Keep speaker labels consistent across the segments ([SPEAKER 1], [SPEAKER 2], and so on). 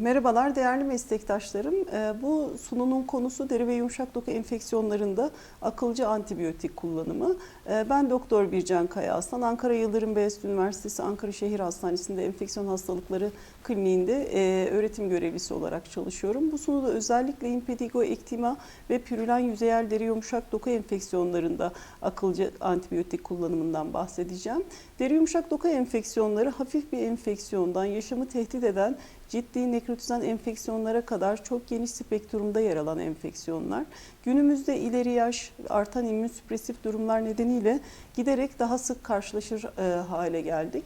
[SPEAKER 1] Merhabalar değerli meslektaşlarım. Ee, Bu sununun konusu deri ve yumuşak doku enfeksiyonlarında akılcı antibiyotik kullanımı. Ee, Ben Doktor Bircan Kaya Aslan, Ankara Yıldırım Beyazıt Üniversitesi Ankara Şehir Hastanesi'nde enfeksiyon hastalıkları kliniğinde e, öğretim görevlisi olarak çalışıyorum. Bu sunuda özellikle impetigo, ektima ve pürülen yüzeyel deri yumuşak doku enfeksiyonlarında akılcı antibiyotik kullanımından bahsedeceğim. Deri yumuşak doku enfeksiyonları hafif bir enfeksiyondan yaşamı tehdit eden ciddi nekrotizan enfeksiyonlara kadar çok geniş spektrumda yer alan enfeksiyonlar. Günümüzde ileri yaş, artan immünsüpresif durumlar nedeniyle giderek daha sık karşılaşır e, hale geldik.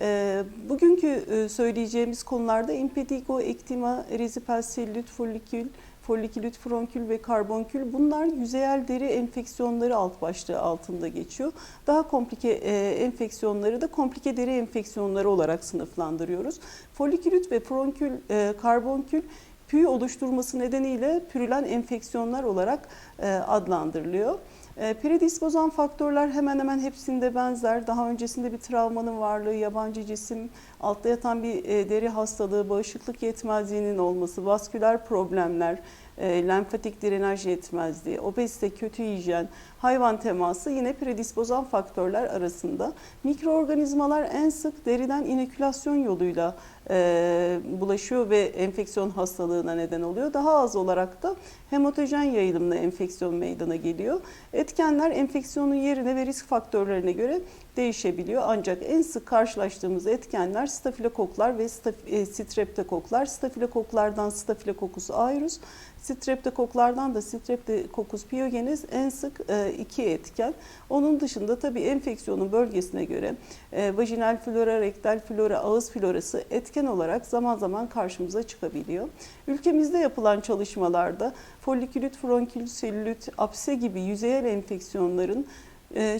[SPEAKER 1] E, bugünkü e, söyleyeceğimiz konularda impetigo, ektima, erizipel selülit, folikül, folikülit, bronkül ve karbonkül bunlar yüzeyel deri enfeksiyonları alt başlığı altında geçiyor. Daha komplike e, enfeksiyonları da komplike deri enfeksiyonları olarak sınıflandırıyoruz. Folikülit ve bronkül, e, karbonkül püy oluşturması nedeniyle pürülen enfeksiyonlar olarak e, adlandırılıyor. E, Predispozan faktörler hemen hemen hepsinde benzer. Daha öncesinde bir travmanın varlığı, yabancı cisim, altta yatan bir e, deri hastalığı, bağışıklık yetmezliğinin olması, vasküler problemler, e, lenfatik drenaj yetmezliği, obezite, kötü hijyen, hayvan teması yine predispozan faktörler arasında. Mikroorganizmalar en sık deriden inokülasyon yoluyla e, bulaşıyor ve enfeksiyon hastalığına neden oluyor. Daha az olarak da hemotojen yayılımla enfeksiyon meydana geliyor. Etkenler enfeksiyonun yerine ve risk faktörlerine göre değişebiliyor. Ancak en sık karşılaştığımız etkenler stafilokoklar ve staf- e, streptokoklar. Stafilokoklardan Staphylococcus aureus, streptokoklardan da Streptococcus pyogenes en sık e, iki etken. Onun dışında tabii enfeksiyonun bölgesine göre e, vajinal flora, rektal flora, ağız florası etken olarak zaman zaman karşımıza çıkabiliyor. Ülkemizde yapılan çalışmalarda folikülit, fronkülit, selülit, apse gibi yüzeyel enfeksiyonların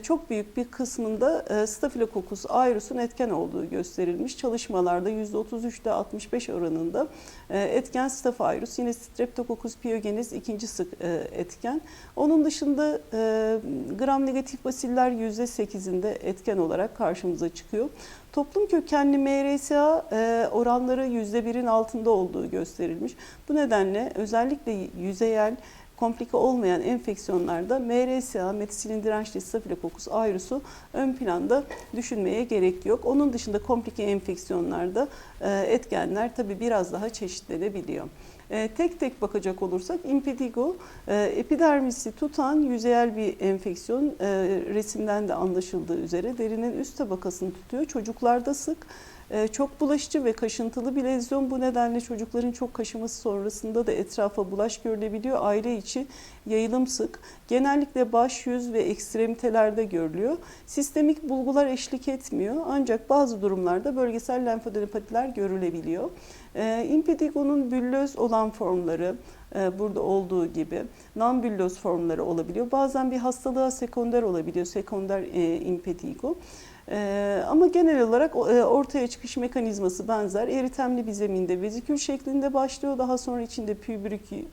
[SPEAKER 1] çok büyük bir kısmında e, Staphylococcus aureus'un etken olduğu gösterilmiş. Çalışmalarda %33 ile 65 oranında e, etken Staph aureus, yine Streptococcus pyogenes ikinci sık etken. Onun dışında gram negatif basiller %8'inde etken olarak karşımıza çıkıyor. Toplum kökenli MRSA oranları %1'in altında olduğu gösterilmiş. Bu nedenle özellikle yüzeyel komplike olmayan enfeksiyonlarda MRSA, metisilin dirençli Staphylococcus aureus'u ön planda düşünmeye gerek yok. Onun dışında komplike enfeksiyonlarda e, etkenler tabii biraz daha çeşitlenebiliyor. E, tek tek bakacak olursak impetigo e, epidermisi tutan yüzeyel bir enfeksiyon resimden de anlaşıldığı üzere derinin üst tabakasını tutuyor. Çocuklarda sık çok bulaşıcı ve kaşıntılı bir lezyon. Bu nedenle çocukların çok kaşıması sonrasında da etrafa bulaş görülebiliyor. Aile içi yayılım sık. Genellikle baş, yüz ve ekstremitelerde görülüyor. Sistemik bulgular eşlik etmiyor. Ancak bazı durumlarda bölgesel lenfadenopatiler görülebiliyor. Impetigo'nun büllöz olan formları, burada olduğu gibi non-büllöz formları olabiliyor. Bazen bir hastalığa sekonder olabiliyor, sekonder impetigo. Ee, ama genel olarak e, ortaya çıkış mekanizması benzer. Eritemli bir zeminde vezikül şeklinde başlıyor. Daha sonra içinde püy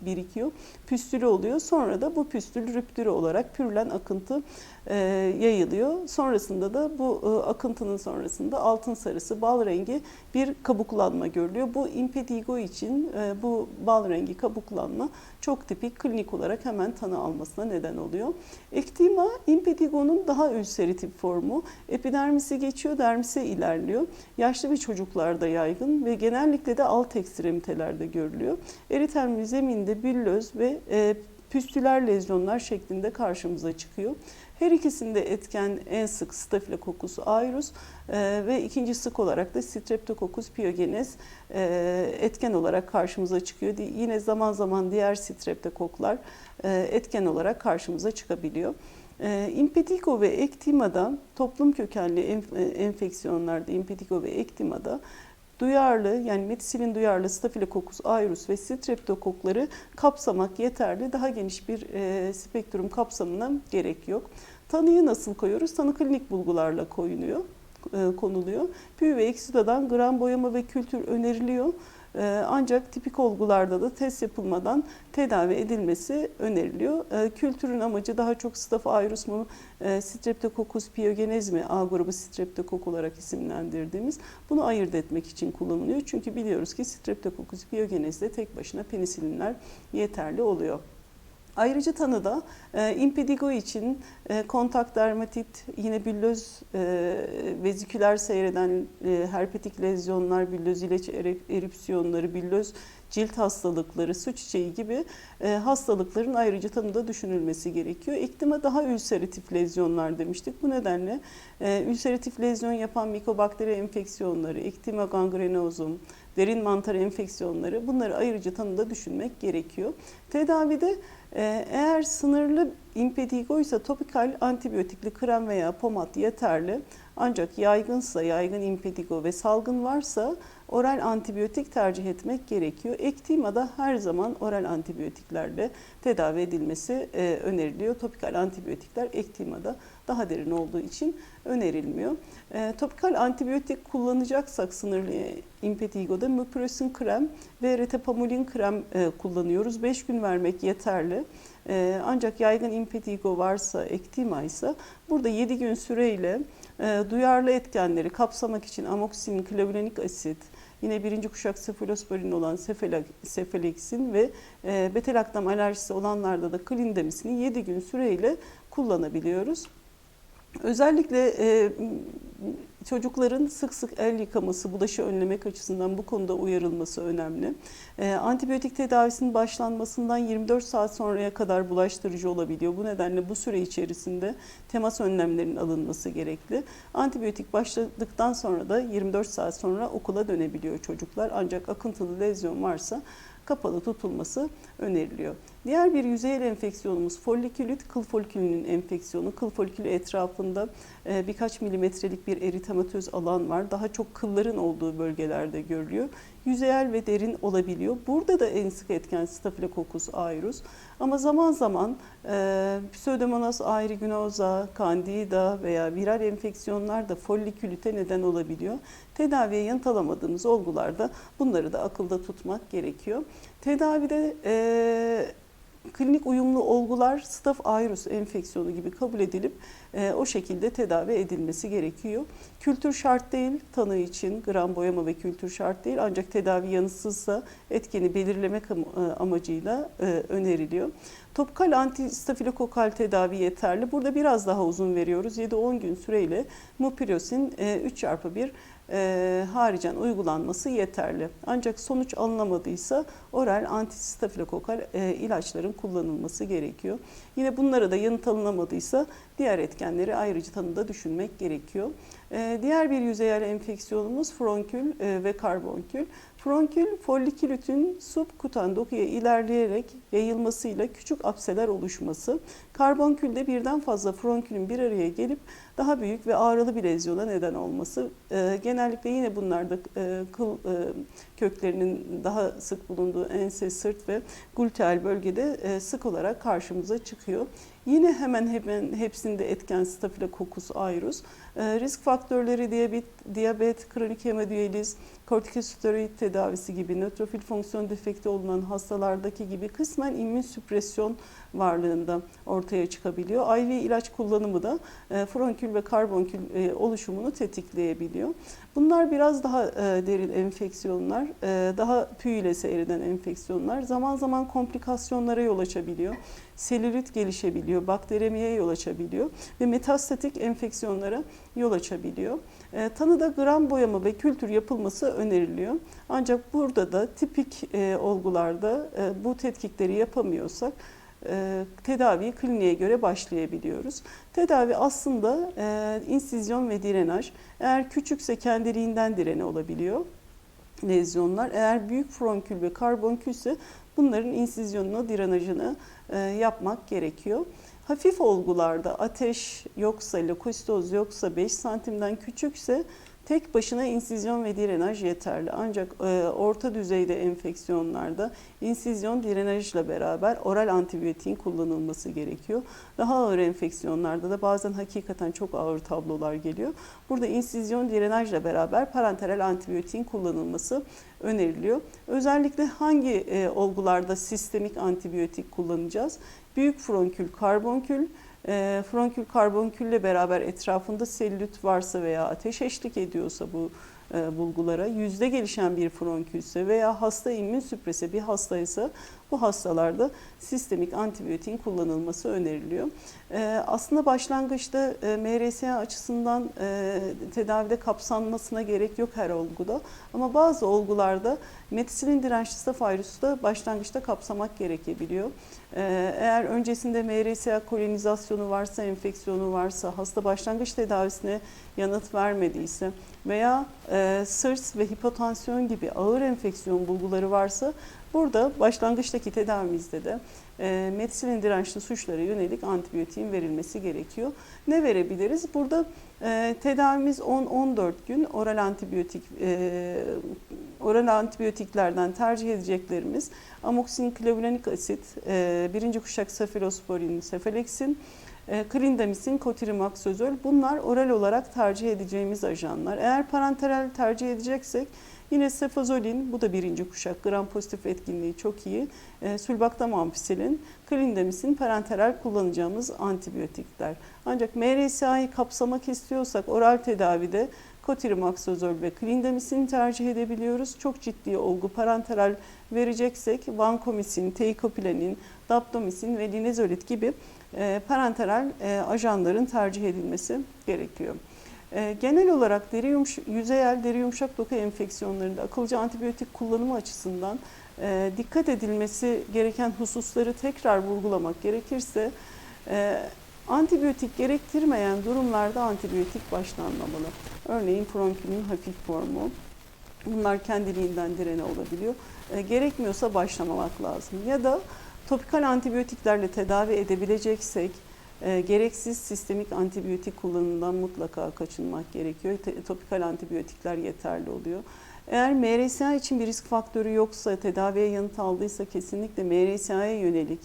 [SPEAKER 1] birikiyor. Püstülü oluyor. Sonra da bu püstül rüptürü olarak pürülen akıntı e, yayılıyor. Sonrasında da bu e, akıntının sonrasında altın sarısı bal rengi bir kabuklanma görülüyor. Bu impetigo için e, bu bal rengi kabuklanma çok tipik klinik olarak hemen tanı almasına neden oluyor. Ektima impetigonun daha ülseratif formu. Epidermisi geçiyor, dermise ilerliyor. Yaşlı ve çocuklarda yaygın ve genellikle de alt ekstremitelerde görülüyor. Eritemli zeminde büllöz ve e, püstüler lezyonlar şeklinde karşımıza çıkıyor. Her ikisinde etken en sık Staphylococcus aureus e, ve ikinci sık olarak da Streptococcus pyogenes e, etken olarak karşımıza çıkıyor. Yine zaman zaman diğer streptokoklar e, etken olarak karşımıza çıkabiliyor. E, impetigo ve ektimada toplum kökenli enf enfeksiyonlarda impetigo ve ektimada duyarlı yani metisilin duyarlı Staphylococcus aureus ve streptokokları kapsamak yeterli. Daha geniş bir e, spektrum kapsamına gerek yok. Tanıyı nasıl koyuyoruz? Tanı klinik bulgularla koyuluyor, e, konuluyor. Püy ve eksidadan gram boyama ve kültür öneriliyor. E, ancak tipik olgularda da test yapılmadan tedavi edilmesi öneriliyor. E, kültürün amacı daha çok Staph aureus mu, e, Streptococcus pyogenes mi, A grubu Streptokok olarak isimlendirdiğimiz bunu ayırt etmek için kullanılıyor. Çünkü biliyoruz ki Streptococcus pyogenes'de tek başına penisilinler yeterli oluyor. Ayrıca tanıda e, impetigo için e, kontak dermatit, yine büllöz e, veziküler seyreden e, herpetik lezyonlar, büllöz ilaç erupsiyonları, büllöz cilt hastalıkları, su çiçeği gibi e, hastalıkların ayrıca tanıda düşünülmesi gerekiyor. İktima daha ülseratif lezyonlar demiştik. Bu nedenle e, ülseratif lezyon yapan mikobakteri enfeksiyonları, iktima gangrenosum, derin mantar enfeksiyonları bunları ayrıca tanıda düşünmek gerekiyor. Tedavide eğer sınırlı impetigo ise topikal antibiyotikli krem veya pomat yeterli. Ancak yaygınsa, yaygın impetigo ve salgın varsa oral antibiyotik tercih etmek gerekiyor. Ektimada her zaman oral antibiyotiklerle tedavi edilmesi e, öneriliyor. Topikal antibiyotikler ektimada daha derin olduğu için önerilmiyor. E, topikal antibiyotik kullanacaksak sınırlı impetigoda müpürosin krem ve retapamulin krem e, kullanıyoruz. 5 gün vermek yeterli. E, ancak yaygın impetigo varsa, ektima ise burada 7 gün süreyle e, duyarlı etkenleri kapsamak için amoksin, klavulenik asit, yine birinci kuşak sefalosporin olan sefaleksin ve e, betelaktam alerjisi olanlarda da klindamisini 7 gün süreyle kullanabiliyoruz. Özellikle e, çocukların sık sık el yıkaması, bulaşı önlemek açısından bu konuda uyarılması önemli. E, antibiyotik tedavisinin başlanmasından 24 saat sonraya kadar bulaştırıcı olabiliyor. Bu nedenle bu süre içerisinde temas önlemlerinin alınması gerekli. Antibiyotik başladıktan sonra da 24 saat sonra okula dönebiliyor çocuklar. Ancak akıntılı lezyon varsa kapalı tutulması öneriliyor. Diğer bir yüzeyel enfeksiyonumuz folikülit, kıl folikülünün enfeksiyonu. Kıl folikülü etrafında e, birkaç milimetrelik bir eritematöz alan var. Daha çok kılların olduğu bölgelerde görülüyor. Yüzeyel ve derin olabiliyor. Burada da en sık etken Staphylococcus aureus. Ama zaman zaman e, Pseudomonas aeruginosa, candida veya viral enfeksiyonlar da folikülite neden olabiliyor. Tedaviye yanıt alamadığımız olgularda bunları da akılda tutmak gerekiyor. Tedavide e, klinik uyumlu olgular Staph aureus enfeksiyonu gibi kabul edilip e, o şekilde tedavi edilmesi gerekiyor. Kültür şart değil tanı için gram boyama ve kültür şart değil ancak tedavi yanıtsızsa etkeni belirlemek e, amacıyla e, öneriliyor. Topikal antistafilokokal tedavi yeterli. Burada biraz daha uzun veriyoruz. 7-10 gün süreyle mupirosin e, 3 çarpı 1 e, haricen uygulanması yeterli. Ancak sonuç alınamadıysa oral antistafilokokal e, ilaçların kullanılması gerekiyor. Yine bunlara da yanıt alınamadıysa diğer etkenleri ayrıca tanıda düşünmek gerekiyor. E, diğer bir yüzeyel enfeksiyonumuz bronkül e, ve karbonkül. Bronkül follikülütün subkutan dokuya ilerleyerek yayılmasıyla küçük apseler oluşması. Karbonkülde birden fazla bronkülün bir araya gelip daha büyük ve ağrılı bir lezyona neden olması. E, genellikle yine bunlarda e, kıl e, köklerinin daha sık bulunduğu ense, sırt ve gluteal bölgede e, sık olarak karşımıza çıkıyor. Yine hemen hemen hepsinde etken Staphylococcus aureus. E, risk faktörleri diyabet, diyabet kronik hemodiyaliz, kortikosteroid tedavisi gibi nötrofil fonksiyon defekti olunan hastalardaki gibi kısmen immün süpresyon varlığında ortaya çıkabiliyor. IV ilaç kullanımı da e, bronkül ve karbonkül e, oluşumunu tetikleyebiliyor. Bunlar biraz daha e, derin enfeksiyonlar, e, daha pü ile seyreden enfeksiyonlar. Zaman zaman komplikasyonlara yol açabiliyor. Selülit gelişebiliyor, bakteremiye yol açabiliyor ve metastatik enfeksiyonlara yol açabiliyor. E, tanıda gram boyama ve kültür yapılması öneriliyor. Ancak burada da tipik e, olgularda e, bu tetkikleri yapamıyorsak e, tedaviyi kliniğe göre başlayabiliyoruz. Tedavi aslında e, insizyon ve direnaj. Eğer küçükse kendiliğinden direne olabiliyor lezyonlar. Eğer büyük fronkül ve karbonkülse bunların insizyonunu, drenajını e, yapmak gerekiyor. Hafif olgularda ateş yoksa, lokositoz yoksa 5 santimden küçükse Tek başına insizyon ve drenaj yeterli. Ancak e, orta düzeyde enfeksiyonlarda insizyon drenajla beraber oral antibiyotiğin kullanılması gerekiyor. Daha ağır enfeksiyonlarda da bazen hakikaten çok ağır tablolar geliyor. Burada insizyon drenajla beraber parenteral antibiyotiğin kullanılması öneriliyor. Özellikle hangi e, olgularda sistemik antibiyotik kullanacağız? Büyük bronkül, karbonkül, e, bronkül karbonkülle beraber etrafında selülit varsa veya ateş eşlik ediyorsa bu e, bulgulara, yüzde gelişen bir bronkülse veya hasta immün süprese bir hastaysa bu hastalarda sistemik antibiyotiğin kullanılması öneriliyor. E, aslında başlangıçta e, MRSA açısından e, tedavide kapsanmasına gerek yok her olguda ama bazı olgularda metisilin dirençli staf virüsü başlangıçta kapsamak gerekebiliyor. Ee, Eğer öncesinde MRSA kolonizasyonu varsa, enfeksiyonu varsa, hasta başlangıç tedavisine yanıt vermediyse veya e, SIRS ve hipotansiyon gibi ağır enfeksiyon bulguları varsa burada başlangıçtaki tedavimizde de e, metisilin dirençli suçlara yönelik antibiyotiğin verilmesi gerekiyor. Ne verebiliriz? Burada e, tedavimiz 10-14 gün oral antibiyotik e, oral antibiyotiklerden tercih edeceklerimiz amoksin klavulanik asit, e, birinci kuşak sefilosporin, sefaleksin, klindamisin, kotirimaksozol bunlar oral olarak tercih edeceğimiz ajanlar. Eğer parenteral tercih edeceksek yine sefazolin bu da birinci kuşak gram pozitif etkinliği çok iyi. E, sülbaktam ampicillin, klindamisin parenteral kullanacağımız antibiyotikler. Ancak MRSA'yı kapsamak istiyorsak oral tedavide kotirimaksozol ve klindamisin tercih edebiliyoruz. Çok ciddi olgu parenteral vereceksek vankomisin, teikoplanin, daptomisin ve linezolit gibi e, parenteral e, ajanların tercih edilmesi gerekiyor. E, Genel olarak deri yumuş, yüzeyel deri yumuşak doku enfeksiyonlarında akılcı antibiyotik kullanımı açısından e, dikkat edilmesi gereken hususları tekrar vurgulamak gerekirse e, antibiyotik gerektirmeyen durumlarda antibiyotik başlanmamalı. Örneğin bronkülün hafif formu. Bunlar kendiliğinden direne olabiliyor. E, gerekmiyorsa başlamamak lazım. Ya da topikal antibiyotiklerle tedavi edebileceksek e, gereksiz sistemik antibiyotik kullanımından mutlaka kaçınmak gerekiyor. Te- topikal antibiyotikler yeterli oluyor. Eğer MRSA için bir risk faktörü yoksa, tedaviye yanıt aldıysa kesinlikle MRSA'ya yönelik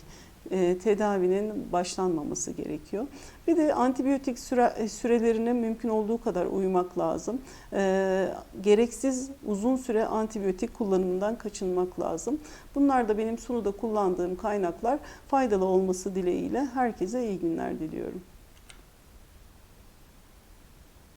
[SPEAKER 1] e, tedavinin başlanmaması gerekiyor. Bir de antibiyotik süre, e, sürelerine mümkün olduğu kadar uymak lazım. E, gereksiz uzun süre antibiyotik kullanımından kaçınmak lazım. Bunlar da benim sunuda kullandığım kaynaklar faydalı olması dileğiyle herkese iyi günler diliyorum.